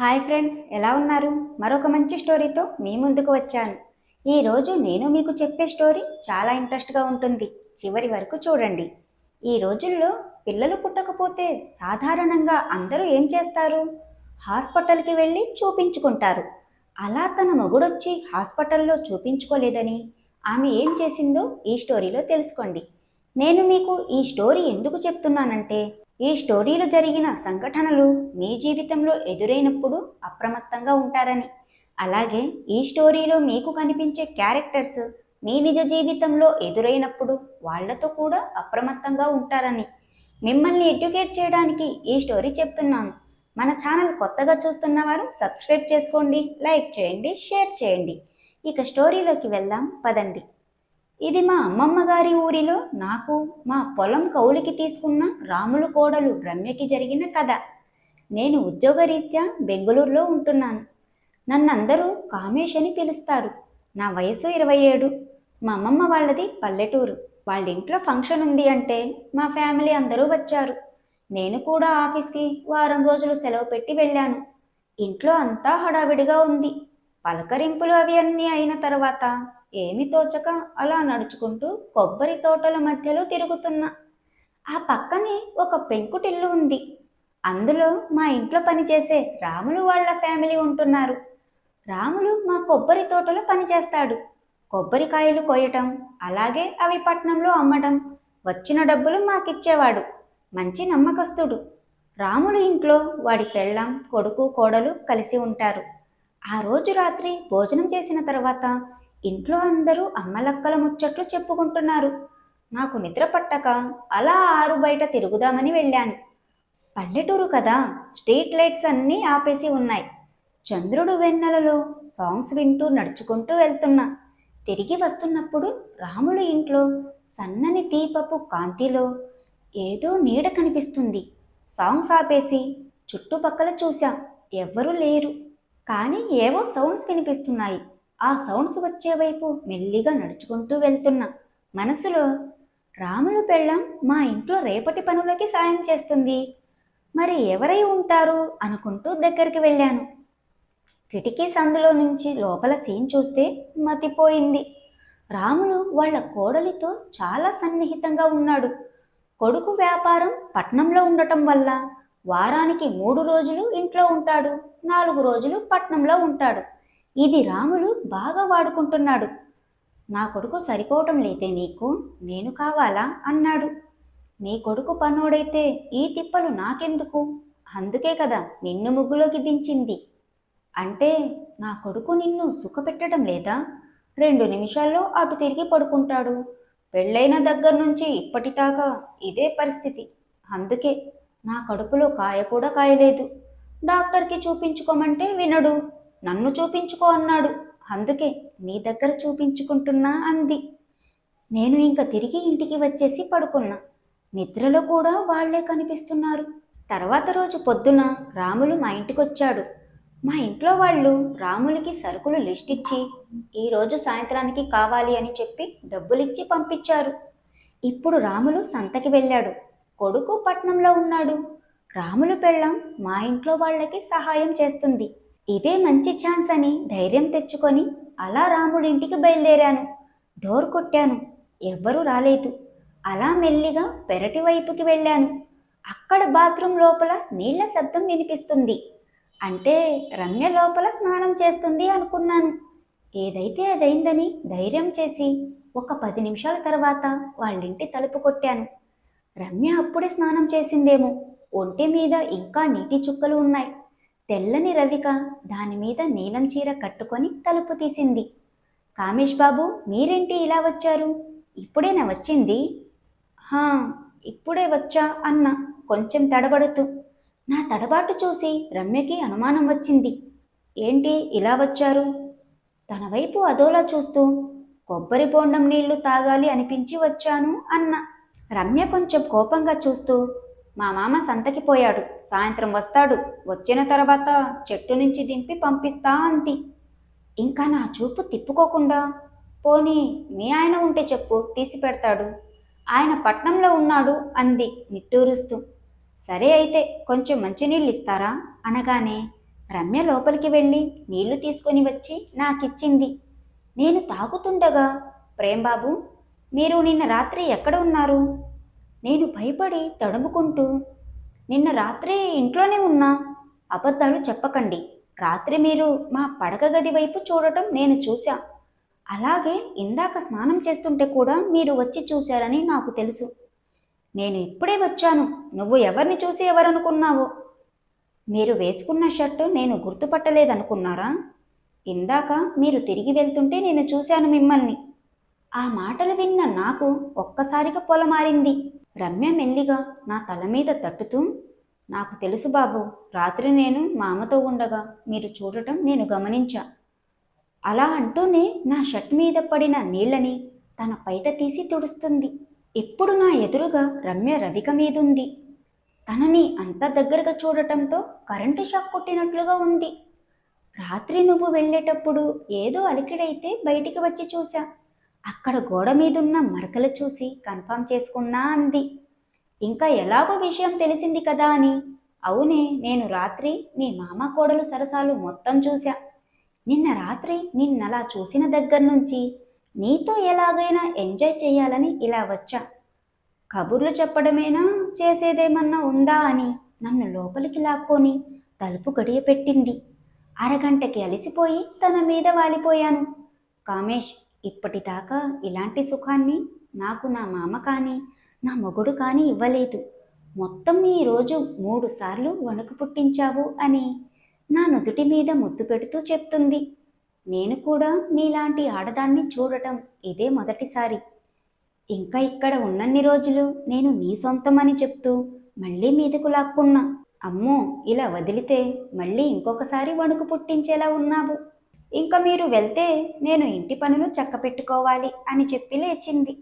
Hi friends ఎలా ఉన్నారు? మరొక మంచి స్టోరీతో మీ ముందుకు వచ్చాను. ఈరోజు నేను మీకు చెప్పే స్టోరీ చాలా ఇంట్రెస్ట్గా ఉంటుంది. చివరి వరకు చూడండి. ఈ రోజుల్లో పిల్లలు పుట్టకపోతే సాధారణంగా అందరూ ఏం చేస్తారు? హాస్పిటల్కి వెళ్ళి చూపించుకుంటారు. అలా తన మొగుడొచ్చి హాస్పిటల్లో చూపించుకోలేదని ఆమె ఏం చేసిందో ఈ స్టోరీలో తెలుసుకోండి. నేను మీకు ఈ స్టోరీ ఎందుకు చెప్తున్నానంటే ఈ స్టోరీలో జరిగిన సంఘటనలు మీ జీవితంలో ఎదురైనప్పుడు అప్రమత్తంగా ఉంటారని. అలాగే ఈ స్టోరీలో మీకు కనిపించే క్యారెక్టర్స్ మీ నిజ జీవితంలో ఎదురైనప్పుడు వాళ్ళతో కూడా అప్రమత్తంగా ఉంటారని. మిమ్మల్ని ఎడ్యుకేట్ చేయడానికి ఈ స్టోరీ చెప్తున్నాను. మన ఛానల్ కొత్తగా చూస్తున్న వారు సబ్స్క్రైబ్ చేసుకోండి లైక్ చేయండి షేర్ చేయండి. ఇక స్టోరీలోకి వెళ్దాం పదండి. ఇది మా అమ్మమ్మ గారి ఊరిలో నాకు మా పొలం కౌలికి తీసుకున్న రాములు కోడలు రమ్యకి జరిగిన కథ. నేను ఉద్యోగరీత్యా బెంగళూరులో ఉంటున్నాను. నన్నందరూ కామేష్ అని పిలుస్తారు. నా వయసు ఇరవై ఏడు. మా అమ్మమ్మ వాళ్ళది పల్లెటూరు. వాళ్ళ ఇంట్లో ఫంక్షన్ ఉంది అంటే మా ఫ్యామిలీ అందరూ వచ్చారు. నేను కూడా ఆఫీస్కి వారం రోజులు సెలవు పెట్టి వెళ్ళాను. ఇంట్లో అంతా హడావిడిగా ఉంది. పలకరింపులు అవి అన్నీ అయిన తర్వాత ఏమి తోచక అలా నడుచుకుంటూ కొబ్బరి తోటల మధ్యలో తిరుగుతున్నా. ఆ పక్కనే ఒక పెంకుటిల్లు ఉంది. అందులో మా ఇంట్లో పనిచేసే రాములు వాళ్ళ ఫ్యామిలీ ఉంటున్నారు. రాములు మా కొబ్బరి తోటలో పనిచేస్తాడు. కొబ్బరికాయలు కోయటం అలాగే అవి పట్నంలో అమ్మటం వచ్చిన డబ్బులు మాకిచ్చేవాడు. మంచి నమ్మకస్తుడు. రాములు ఇంట్లో వాడి పెళ్ళాం కొడుకు కోడలు కలిసి ఉంటారు. ఆ రోజు రాత్రి భోజనం చేసిన తర్వాత ఇంట్లో అందరూ అమ్మలక్కల ముచ్చట్లు చెప్పుకుంటున్నారు. నాకు నిద్ర పట్టక అలా ఆరు బయట తిరుగుదామని వెళ్ళాను. పల్లెటూరు కదా స్ట్రీట్ లైట్స్ అన్నీ ఆపేసి ఉన్నాయి. చంద్రుడు వెన్నెలలో సాంగ్స్ వింటూ నడుచుకుంటూ వెళ్తున్నా. తిరిగి వస్తున్నప్పుడు రాముల ఇంట్లో సన్నని దీపపు కాంతిలో ఏదో నీడ కనిపిస్తుంది. సాంగ్స్ ఆపేసి చుట్టుపక్కల చూశా. ఎవ్వరూ లేరు. కానీ ఏవో సౌండ్స్ వినిపిస్తున్నాయి. ఆ సౌండ్స్ వచ్చే వైపు మెల్లిగా నడుచుకుంటూ వెళ్తున్నా. మనసులో రాములు పెళ్ళం మా ఇంట్లో రేపటి పనులకి సాయం చేస్తుంది. మరి ఎవరై ఉంటారు? అనుకుంటూ దగ్గరికి వెళ్ళాను. కిటికీ సందులో నుంచి లోపల సీన్ చూస్తే మతిపోయింది. రాములు వాళ్ళ కోడలితో చాలా సన్నిహితంగా ఉన్నాడు. కొడుకు వ్యాపారం పట్నంలో ఉండటం వల్ల వారానికి మూడు రోజులు ఇంట్లో ఉంటాడు నాలుగు రోజులు పట్నంలో ఉంటాడు. ఇది రాములు బాగా వాడుకుంటున్నాడు. నా కొడుకు సరిపోవటం లేదే నీకు నేను కావాలా? అన్నాడు. నీ కొడుకు పనోడైతే ఈ తిప్పలు నాకెందుకు? అందుకే కదా నిన్ను ముగ్గులోకి దించింది. అంటే నా కొడుకు నిన్ను సుఖపెట్టడం లేదా? రెండు నిమిషాల్లో అటు తిరిగి పడుకుంటాడు. పెళ్ళైన దగ్గర నుంచి ఇప్పటిదాకా ఇదే పరిస్థితి. అందుకే నా కడుపులో కాయ కూడా కాయలేదు. డాక్టర్కి చూపించుకోమంటే వినడు. నన్ను చూపించుకో అన్నాడు. అందుకే నీ దగ్గర చూపించుకుంటున్నా అంది. నేను ఇంక తిరిగి ఇంటికి వచ్చేసి పడుకున్నా. నిద్రలో కూడా వాళ్ళే కనిపిస్తున్నారు. తర్వాత రోజు పొద్దున రాములు మా ఇంటికి వచ్చాడు మా ఇంట్లో వాళ్ళు రాములకి సరుకులు లిస్ట్ ఇచ్చి ఈరోజు సాయంత్రానికి కావాలి అని చెప్పి డబ్బులిచ్చి పంపించారు. ఇప్పుడు రాములు సంతకి వెళ్ళాడు. కొడుకు పట్నంలో ఉన్నాడు. రాములు పెళ్ళం మా ఇంట్లో వాళ్ళకి సహాయం చేస్తుంది. ఇదే మంచి ఛాన్స్ అని ధైర్యం తెచ్చుకొని అలా రాముడింటికి బయలుదేరాను. డోర్ కొట్టాను. ఎవ్వరూ రాలేదు. అలా మెల్లిగా పెరటి వైపుకి వెళ్ళాను. అక్కడ బాత్రూమ్ లోపల నీళ్ళ శబ్దం వినిపిస్తుంది. అంటే రమ్య లోపల స్నానం చేస్తుంది అనుకున్నాను. ఏదైతే అదైందని ధైర్యం చేసి ఒక పది నిమిషాల తర్వాత వాళ్ళింటి తలుపు కొట్టాను. రమ్య అప్పుడే స్నానం చేసిందేమో. ఒంటి మీద ఇంకా నీటి చుక్కలు ఉన్నాయి. తెల్లని రవిక దాని మీద నీలం చీర కట్టుకొని తలుపు తీసింది. కామేష్ బాబు మీరేంటి ఇలా వచ్చారు? ఇప్పుడేనా వచ్చింది? హా ఇప్పుడే వచ్చా అన్న. కొంచెం తడబడుతూ. నా తడబాటు చూసి రమ్యకి అనుమానం వచ్చింది. ఏంటి ఇలా వచ్చారు? తన వైపు అదోలా చూస్తూ కొబ్బరి బోండం నీళ్ళు తాగాలి అనిపించి వచ్చాను అన్న. రమ్య కొంచెం కోపంగా చూస్తూ మా మామ సంతకి పోయాడు. సాయంత్రం వస్తాడు. వచ్చిన తర్వాత చెట్టు నుంచి దింపి పంపిస్తా అంది. ఇంకా నా చూపు తిప్పుకోకుండా పోనీ మీ ఆయన ఉంటే చెప్పు తీసి పెడతాడు. ఆయన పట్నంలో ఉన్నాడు అంది నిట్టూరుస్తూ. సరే అయితే కొంచెం మంచినీళ్ళు ఇస్తారా? అనగానే రమ్య లోపలికి వెళ్ళి నీళ్ళు తీసుకొని వచ్చి నాకిచ్చింది. నేను తాగుతుండగా ప్రేంబాబు మీరు నిన్న రాత్రి ఎక్కడ ఉన్నారు? నేను భయపడి తడుముకుంటూ నిన్న రాత్రి ఇంట్లోనే ఉన్నా. అబద్ధాలు చెప్పకండి. రాత్రి మీరు మా పడక గది వైపు చూడటం నేను చూశా. అలాగే ఇందాక స్నానం చేస్తుంటే కూడా మీరు వచ్చి చూశారని నాకు తెలుసు. నేను ఇప్పుడే వచ్చాను. నువ్వు ఎవరిని చూసి ఎవరనుకున్నావో? మీరు వేసుకున్న షర్టు నేను గుర్తుపట్టలేదనుకున్నారా? ఇందాక మీరు తిరిగి వెళ్తుంటే నేను చూశాను మిమ్మల్ని. ఆ మాటలు విన్న నాకు ఒక్కసారిగా పొలమారింది. రమ్య మెల్లిగా నా తల మీద తట్టుతూ నాకు తెలుసు బాబు రాత్రి నేను మామతో ఉండగా మీరు చూడటం నేను గమనించా అలా అంటూనే నా షర్ట్ మీద పడిన నీళ్ళని తన పైట తీసి తుడుస్తుంది. ఇప్పుడు నా ఎదురుగా రమ్య రవిక మీదుంది. తనని అంత దగ్గరగా చూడటంతో కరెంటు షాక్ కొట్టినట్లుగా ఉంది. రాత్రి నువ్వు వెళ్ళేటప్పుడు ఏదో అలికిడైతే బయటికి వచ్చి చూశా. అక్కడ గోడ మీదున్న మరకలు చూసి కన్ఫర్మ్ చేసుకున్నా అంది. ఇంకా ఎలాగో విషయం తెలిసింది కదా అని. అవునే నేను రాత్రి మీ మామ కోడలు సరసాలు మొత్తం చూశా. నిన్న రాత్రి నిన్నలా చూసిన దగ్గర నుంచి నీతో ఎలాగైనా ఎంజాయ్ చేయాలని ఇలా వచ్చా. కబుర్లు చెప్పడమేనా చేసేదేమన్నా ఉందా అని నన్ను లోపలికి లాక్కొని తలుపు గడియ పెట్టింది అరగంటకి అలసిపోయి తన మీద వాలిపోయాను. కామేష్ ఇప్పటిదాకా ఇలాంటి సుఖాన్ని నాకు నా మామ కానీ నా మొగుడు కానీ ఇవ్వలేదు. మొత్తం ఈ రోజు వణుకు పుట్టించావు అని నా నుదుటి మీద ముద్దు పెడుతూ చెప్తుంది. నేను కూడా నీలాంటి ఆడదాన్ని చూడటం ఇదే మొదటిసారి. ఇంకా ఇక్కడ ఉన్నన్ని రోజులు నేను నీ సొంతమని చెప్తూ మళ్ళీ మీదకు లాక్కున్నా. అమ్మో ఇలా వదిలితే మళ్ళీ ఇంకొకసారి వణుకు పుట్టించేలా ఉన్నావు. ఇంకా మీరు వెళ్తే నేను ఇంటి పనులు చక్క పెట్టుకోవాలి అని చెప్పి లేచింది.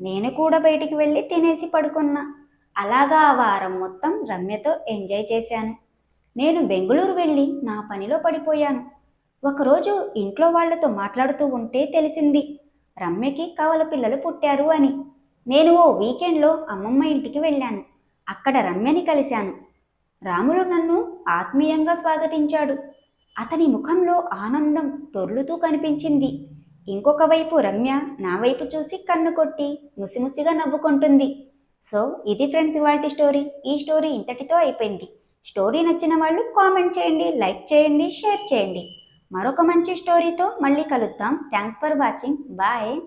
నేను కూడా బయటికి వెళ్ళి తినేసి పడుకున్నా. అలాగా ఆ వారం మొత్తం రమ్యతో ఎంజాయ్ చేశాను. నేను బెంగళూరు వెళ్ళి నా పనిలో పడిపోయాను. ఒకరోజు ఇంట్లో వాళ్ళతో మాట్లాడుతూ ఉంటే తెలిసింది రమ్యకి కవల పిల్లలు పుట్టారు అని. నేను ఓ వీకెండ్లో అమ్మమ్మ ఇంటికి వెళ్ళాను. అక్కడ రమ్యని కలిశాను. రాములు నన్ను ఆత్మీయంగా స్వాగతించాడు. అతని ముఖంలో ఆనందం తొర్లుతూ కనిపించింది. ఇంకొక వైపు రమ్య నా వైపు చూసి కన్ను కొట్టి ముసిముసిగా నవ్వుకుంటుంది. సో ఇది ఫ్రెండ్స్ ఇవాళ స్టోరీ. ఈ స్టోరీ ఇంతటితో అయిపోయింది. స్టోరీ నచ్చిన వాళ్ళు కామెంట్ చేయండి లైక్ చేయండి షేర్ చేయండి. మరొక మంచి స్టోరీతో మళ్ళీ కలుద్దాం. Thanks for watching. బాయ్.